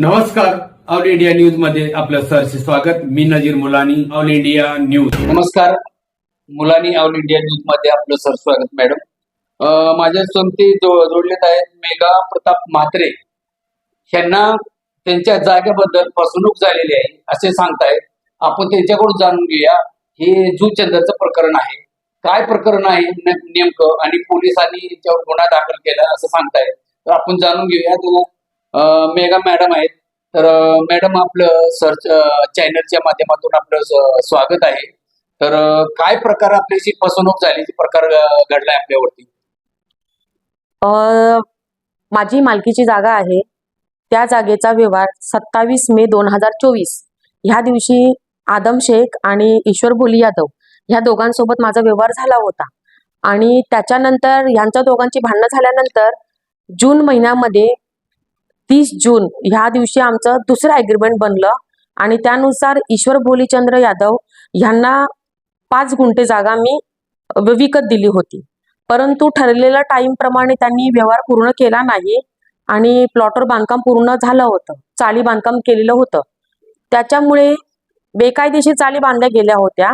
नमस्कार all India न्यूजमध्ये आपलं सरचे स्वागत. मी Nazir Mulani all India news. नमस्कार मुलांनी ऑल इंडिया न्यूजमध्ये आपलं सर स्वागत मॅडम. अं, माझ्या सोबती जोडलेत आहेत मेघा प्रताप म्हात्रे. यांना त्यांच्या जागेबद्दल फसवणूक झालेली आहे असे सांगतायत. आपण त्यांच्याकडून जाणून घेऊया हे जुचंदरचं प्रकरण आहे. काय प्रकरण आहे नेमकं? आणि पोलिसांनी याच्यावर गुन्हा दाखल केला असं सांगतायत. तर आपण जाणून घेऊया तर मेघा मॅडम आहेत. तर मॅडम आपलं सर्च चॅनलच्या माध्यमातून आपलं स्वागत आहे. तर काय प्रकार आपल्याशी फसवणूक झाली? प्रकार घडलाय आपल्यावरती? अ, माझी मालकीची जागा आहे. त्या जागेचा व्यवहार सत्तावीस मे दोन हजार चोवीस. ह्या दिवशी आदम शेख आणि ईश्वर भोली यादव ह्या दोघांसोबत माझा व्यवहार झाला होता. आणि त्याच्यानंतर ह्यांच्या दोघांची भांडणं झाल्यानंतर जून महिन्यामध्ये तीस जून ह्या दिवशी आमचं दुसरं ॲग्रीमेंट बनलं. आणि त्यानुसार ईश्वर भोलीचंद्र यादव ह्यांना पाच गुंठे जागा मी विकत दिली होती. परंतु ठरलेल्या टाईमप्रमाणे त्यांनी व्यवहार पूर्ण केला नाही आणि प्लॉटवर बांधकाम पूर्ण झालं होतं. चाली बांधकाम केलेलं होतं. त्याच्यामुळे बेकायदेशीर चाली बांधल्या गेल्या होत्या.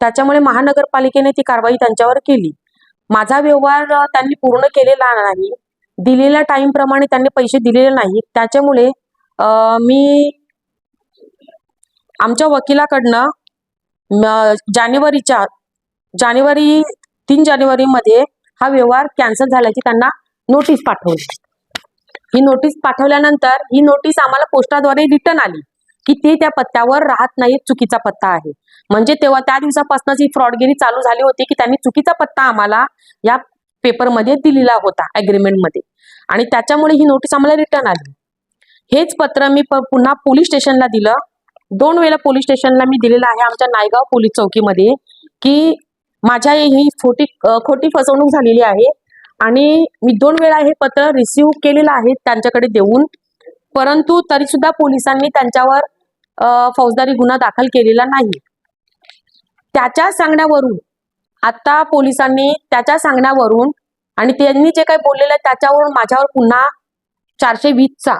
त्याच्यामुळे महानगरपालिकेने ती कारवाई त्यांच्यावर केली. माझा व्यवहार त्यांनी पूर्ण केलेला नाही. दिलेल्या टाइम प्रमाणे त्यांनी पैसे दिलेले नाही त्याच्यामुळे मी आमच्या वकिलाकडनं जानेवारीच्या जानेवारी तीन जानेवारीमध्ये हा व्यवहार कॅन्सल झाल्याची त्यांना नोटीस पाठवली. ही नोटीस पाठवल्यानंतर ही नोटीस आम्हाला पोस्टाद्वारे रिटर्न आली की ते त्या पत्त्यावर राहत नाहीत चुकीचा पत्ता आहे. म्हणजे तेव्हा त्या दिवसापासूनच ही फ्रॉडगिरी चालू झाली होती की त्यांनी चुकीचा पत्ता आम्हाला या पेपरमध्ये दिलेला होता ॲग्रीमेंटमध्ये आणि त्याच्यामुळे ही नोटीस आम्हाला रिटर्न आली. हेच पत्र मी प- पुन्हा पोलीस स्टेशनला दिलं. दोन वेळा पोलीस स्टेशनला मी दिलेलं आहे आमच्या नायगाव पोलीस चौकीमध्ये की माझ्या ही खोटी खोटी फसवणूक झालेली आहे. आणि मी दोन वेळा हे पत्र रिसिव्ह केलेलं आहे त्यांच्याकडे देऊन. परंतु तरी सुद्धा पोलिसांनी त्यांच्यावर फौजदारी गुन्हा दाखल केलेला नाही. त्याच्या सांगण्यावरून आता पोलिसांनी त्याच्या सांगण्यावरून आणि त्यांनी जे काही बोललेलं आहे त्याच्यावरून माझ्यावर पुन्हा चारशे वीसचा.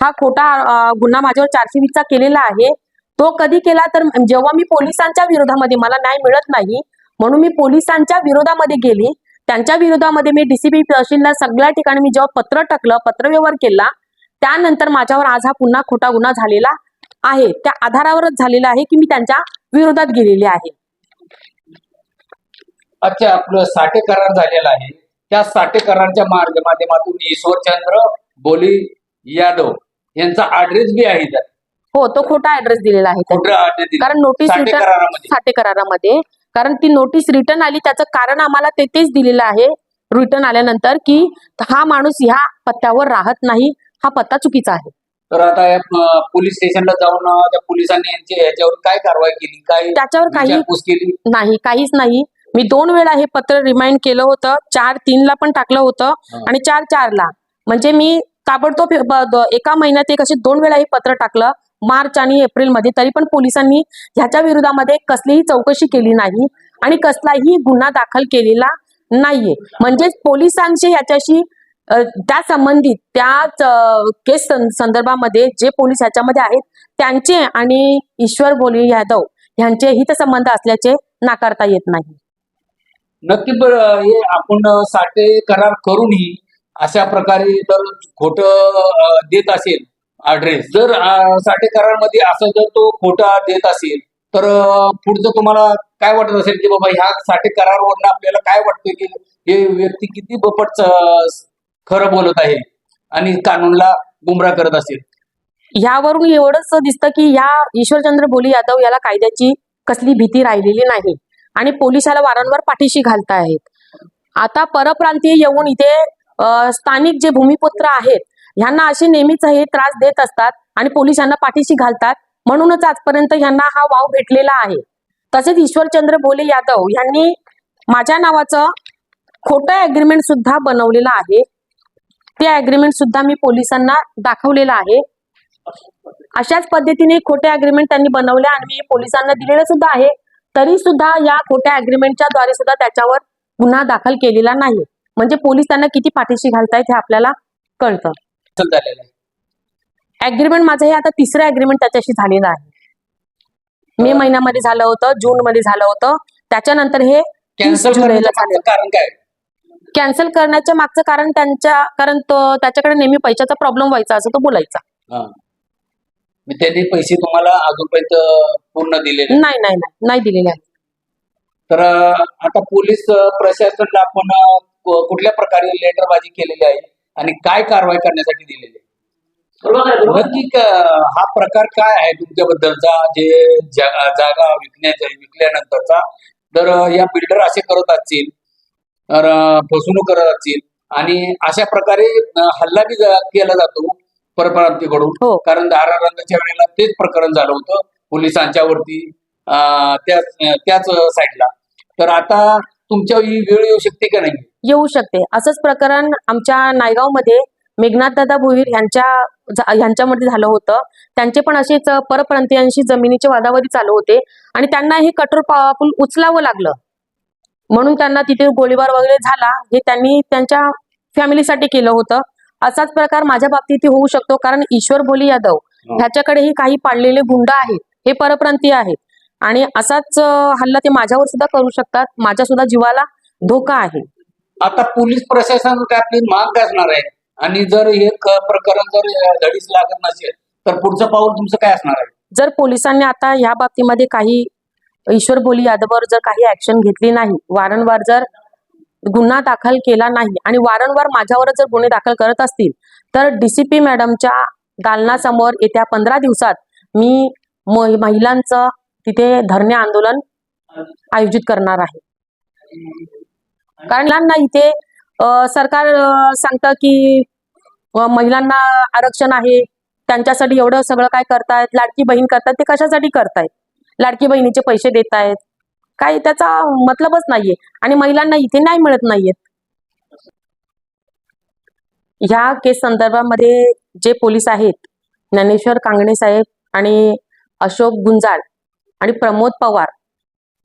हा खोटा गुन्हा माझ्यावर चारशे वीसचा केलेला आहे. तो कधी केला तर जेव्हा मी पोलिसांच्या विरोधामध्ये मला न्याय मिळत नाही म्हणून मी पोलिसांच्या विरोधामध्ये गेली. त्यांच्या विरोधामध्ये मी डीसीपी तहसीलला सगळ्या ठिकाणी मी जेव्हा पत्र टाकलं पत्रव्यवहार केला त्यानंतर माझ्यावर आज हा पुन्हा खोटा गुन्हा झालेला आहे. त्या आधारावरच झालेला आहे की मी त्यांच्या विरोधात गेलेली आहे. अच्छा आपलं साठे करार झालेला आहे. त्या साठे करारच्या मार्ग- माध्यमातून ईश्वरचंद्र बोली यादव यांचा ऍड्रेस बी आहे त्यात हो तो खोटा ऍड्रेस दिलेला आहे. कारण नोटीस साठे रिटर्न करारामध्ये साठे करारामध्ये कारण ती नोटीस रिटर्न आली त्याचं कारण आम्हाला ते तेच दिलेलं आहे रिटर्न आल्यानंतर की हा माणूस ह्या पत्त्यावर राहत नाही हा पत्ता चुकीचा आहे. तर आता पोलीस स्टेशनला जाऊन त्या पोलिसांनी यांची याच्यावर काय कारवाई केली? काय त्याच्यावर काही नाही काहीच नाही. मी दोन वेळा हे पत्र रिमाइंड केलं होतं. चार तीन ला पण टाकलं होतं. आणि चार चार ला. म्हणजे मी ताबडतोब एका महिन्यात एक असे दोन वेळा हे पत्र टाकलं. मार्च आणि एप्रिलमध्ये. तरी पण पोलिसांनी ह्याच्या विरोधामध्ये कसलीही चौकशी केली नाही आणि कसलाही गुन्हा दाखल केलेला नाहीये. म्हणजेच पोलिसांचे ह्याच्याशी त्या संबंधित त्या केस संदर्भामध्ये जे पोलीस ह्याच्यामध्ये आहेत त्यांचे आणि ईश्वर बोली यादव यांचे हितसंबंध असल्याचे नाकारता येत नाही. नक्की हे आपण साठे करार करूनही अशा प्रकारे जर खोट देत असेल ऍड्रेस जर साठे साठे करारमध्ये असं जर तो खोटा देत असेल तर पुढचं तुम्हाला काय वाटत असेल की बाबा ह्या साठे करारवरनं आपल्याला काय वाटतं की हे व्यक्ती किती बपट खरं बोलत आहे आणि कानूनला गुमराह करत असेल? यावरून एवढंच दिसतं की या ईश्वरचंद्र बोली यादव याला कायद्याची कसली भीती राहिलेली नाही. आणि पोलिसाला वारंवार पाठीशी घालतायत. आता परप्रांतीय येऊन इथे स्थानिक जे भूमिपुत्र आहेत ह्यांना असे नेहमीच हे त्रास देत असतात आणि पोलिसांना पाठीशी घालतात. म्हणूनच आजपर्यंत ह्यांना हा वाव भेटलेला आहे. तसेच ईश्वरचंद्र बोले यादव यांनी माझ्या नावाचं खोटं अग्रीमेंट सुद्धा बनवलेलं आहे. ते अग्रीमेंट सुद्धा मी पोलिसांना दाखवलेलं आहे. अशाच पद्धतीने खोटे अग्रीमेंट त्यांनी बनवले आणि मी पोलिसांना दिलेलं सुद्धा आहे. तरी सुद्धा या खोट्या अग्रीमेंटच्या द्वारे सुद्धा त्याच्यावर गुन्हा दाखल केलेला नाही. म्हणजे पोलीस त्यांना किती पाठीशी घालतायत हे आपल्याला कळतं. अग्रीमेंट माझं हे आता तिसरं अग्रीमेंट त्याच्याशी झालेलं आहे. मे महिन्यामध्ये झालं होतं जून मध्ये झालं होतं. त्याच्यानंतर हे. कारण काय? कॅन्सल करण्याच्या मागचं कारण त्यांच्या कारण त्याच्याकडे नेहमी पैशाचा प्रॉब्लेम व्हायचा असं तो बोलायचा. मग त्यांनी पैसे तुम्हाला अजूनपर्यंत पूर्ण दिले नाही. नाही नाही नाही नाही दिलेले तर आता पोलीस प्रशासनाला आपण कु- कुठल्या प्रकारे लेटरबाजी केलेली आहे आणि काय कारवाई करण्यासाठी दिलेली आहे? नक्की क- हा प्रकार काय आहे तुमच्याबद्दलचा? जे जा- जागा विकण्याचा विकल्यानंतरचा? तर या बिल्डर असे करत असतील तर फसवणूक करत असतील आणि अशा प्रकारे हल्ला बी जा- केला जातो. परप्रांतीकडून. हो. कारण दारा रंगाच्या वेळेला तेच प्रकरण झालं होतं पोलिसांच्या वरती अं, त्याच त्याच साईडला. तर आता तुमच्या वेळ येऊ शकते का नाही? येऊ शकते. असंच प्रकरण आमच्या नायगावमध्ये मेघनाथ दादा भोईर यांच्या यांच्यामध्ये झालं होतं. त्यांचे पण असेच परप्रांतीयांशी जमिनीचे वादावादी चालू होते आणि त्यांना हे कठोर पाऊल उचलावं लागलं. म्हणून त्यांना तिथे गोळीबार वगैरे झाला. हे त्यांनी त्यांच्या फॅमिलीसाठी केलं होतं. असाच प्रकार माझ्या बाबतीत होऊ शकतो कारण ईश्वर भोली यादव ह्याच्याकडेही काही पाडलेले गुंड आहेत हे परप्रांतीय आहेत. आणि असाच हल्ला ते माझ्यावर सुद्धा करू शकतात माझ्या सुद्धा जीवाला धोका आहे. आता पोलीस प्रशासन आपली माग असणार आहे? आणि जर हे प्रकरण जर धडीस लागत नसेल तर पुढचं पाऊल तुमचं काय असणार आहे? जर पोलिसांनी आता या बाबतीमध्ये काही ईश्वर बोली यादववर जर काही ऍक्शन घेतली नाही वारंवार जर गुन्हा दाखल केला नाही. आणि वारंवार माझ्यावर जर गुन्हे दाखल करत असतील तर डीसीपी मॅडमच्या दालनासमोर येत्या पंधरा दिवसात मी महिलांचं तिथे धरणे आंदोलन आयोजित करणार आहे. कारण ना इथे सरकार सांगतं की महिलांना आरक्षण आहे. त्यांच्यासाठी एवढं सगळं काय करतायत? लाडकी बहीण करतायत? ते कशासाठी करतायत? लाडकी बहिणीचे पैसे देतायत. काही त्याचा मतलबच नाहीये. आणि महिलांना इथे नाही मिळत नाहीयेत. ह्या केस संदर्भामध्ये जे पोलीस आहेत ज्ञानेश्वर कांगणे साहेब आणि अशोक गुंजाळ आणि प्रमोद पवार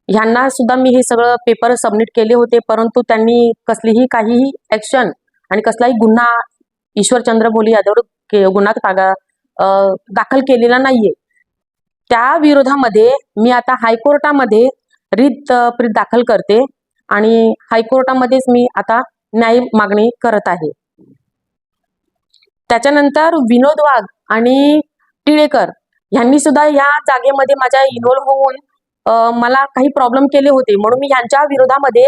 ह्यांना सुद्धा मी हे सगळं पेपर सबमिट केले होते परंतु त्यांनी कसलीही काहीही ऍक्शन आणि कसलाही गुन्हा ईश्वरचंद्र बोली यादव गुन्हा कागा दाखल केलेला नाहीये. त्या विरोधामध्ये मी आता हायकोर्टामध्ये रित प्रीत दाखल करते आणि हायकोर्टामध्येच मी आता न्याय मागणी करत आहे. त्याच्यानंतर विनोद वाघ आणि टिळेकर यांनी सुद्धा या जागेमध्ये माझ्या इन्व्हॉल्व्ह होऊन मला काही प्रॉब्लेम केले होते. म्हणून मी यांच्या विरोधामध्ये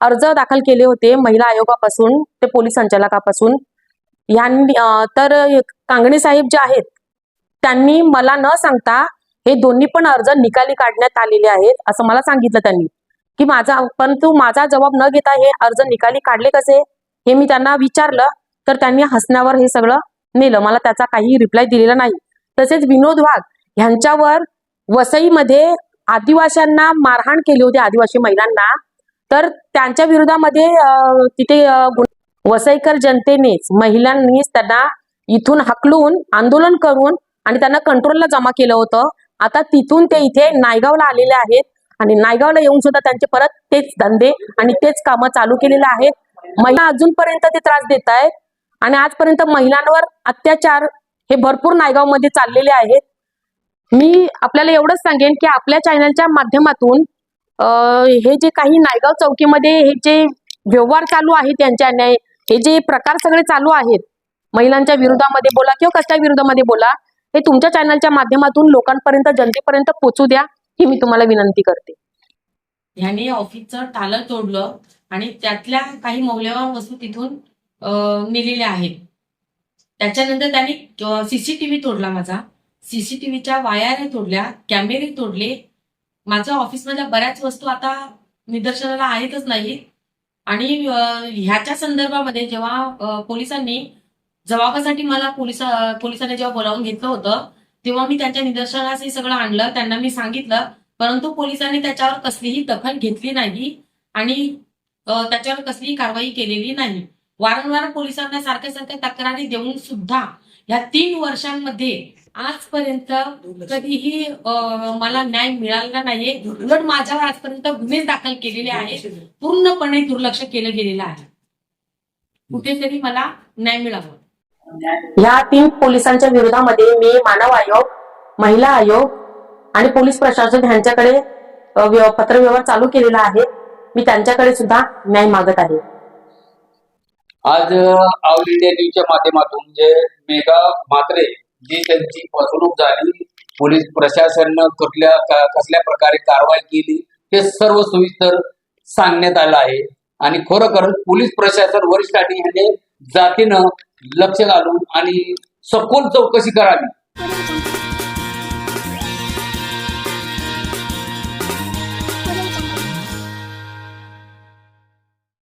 अर्ज दाखल केले होते महिला आयोगापासून ते पोलीस संचालकापासून. यांनी तर कांगणे साहेब जे आहेत त्यांनी मला न सांगता हे दोन्ही पण अर्ज निकाली काढण्यात आलेले आहेत असं मला सांगितलं त्यांनी. की माझा परंतु माझा जबाब न घेता हे अर्ज निकाली काढले कसे? हे मी त्यांना विचारलं तर त्यांनी हसण्यावर हे सगळं नेलं. मला त्याचा काही रिप्लाय दिलेला नाही. तसेच विनोद वाघ ह्यांच्यावर वसईमध्ये आदिवाशांना मारहाण केली होती आदिवासी महिलांना. तर त्यांच्या विरोधामध्ये तिथे वसईकर जनतेनेच महिलांनीच त्यांना इथून हकलून आंदोलन करून आणि त्यांना कंट्रोलला जमा केलं होतं. आता तिथून ते इथे नायगावला आलेले आहेत. आणि नायगावला येऊन सुद्धा त्यांचे परत तेच धंदे आणि तेच कामं चालू केलेले आहेत. महिला अजूनपर्यंत ते त्रास देत आहेत. आणि आजपर्यंत महिलांवर अत्याचार हे भरपूर नायगावमध्ये चाललेले आहेत. मी आपल्याला एवढंच सांगेन की आपल्या चॅनलच्या माध्यमातून हे जे काही नायगाव चौकीमध्ये हे जे व्यवहार चालू आहेत त्यांच्या अन्याय हे जे प्रकार सगळे चालू आहेत महिलांच्या विरोधामध्ये बोला किंवा कशा विरोधामध्ये बोला हे तुमच्या चॅनलच्या माध्यमातून लोकांपर्यंत जनतेपर्यंत पोचू द्या ही मी तुम्हाला विनंती करते. ह्याने ऑफिसचं टालर तोडलं आणि त्यातल्या काही मौल्यवान वस्तू तिथून नेलेल्या आहेत. त्याच्यानंतर त्यांनी सीसीटीव्ही तोडला माझा. सीसीटीव्हीच्या वायर तोडल्या कॅमेरे तोडले. माझ्या ऑफिसमधल्या बऱ्याच वस्तू आता निदर्शनाला आहेतच नाही आणि ह्याच्या संदर्भामध्ये जेव्हा पोलिसांनी जबाबासाठी मला पोलीस पोलिसांनी जेव्हा बोलावून घेतलं होतं तेव्हा मी त्यांच्या निदर्शनास हे सगळं आणलं. त्यांना मी सांगितलं परंतु पोलिसांनी त्याच्यावर कसलीही दखल घेतली नाही आणि त्याच्यावर कसलीही कारवाई केलेली नाही. वारंवार पोलिसांना सारख्या सारख्या तक्रारी देऊन सुद्धा या तीन वर्षांमध्ये आजपर्यंत कधीही मला न्याय मिळालेला नाहीये. उलट माझ्यावर आजपर्यंत गुन्हे दाखल केलेले आहेत. पूर्णपणे दुर्लक्ष केलं गेलेलं आहे. कुठेतरी मला न्याय मिळावा. ह्या तीन पोलिसांच्या विरोधामध्ये मी मानव आयोग महिला आयोग आणि पोलीस प्रशासन यांच्याकडे पत्रव्यवहार चालू केलेला आहे. मी त्यांच्याकडे सुद्धा न्याय मागत आहे. आज ऑल इंडिया न्यूजच्या माध्यमातून जे मेघा मात्रे जी त्यांची फसवणूक झाली पोलीस प्रशासनानं कुठल्या कसल्या प्रकारे कारवाई केली हे सर्व सविस्तर सांगण्यात आलं आहे. आणि खरोखर पोलीस प्रशासन वरिष्ठांनी ह्याने जातीनं लक्ष घालून आणि सखोल चौकशी करावी.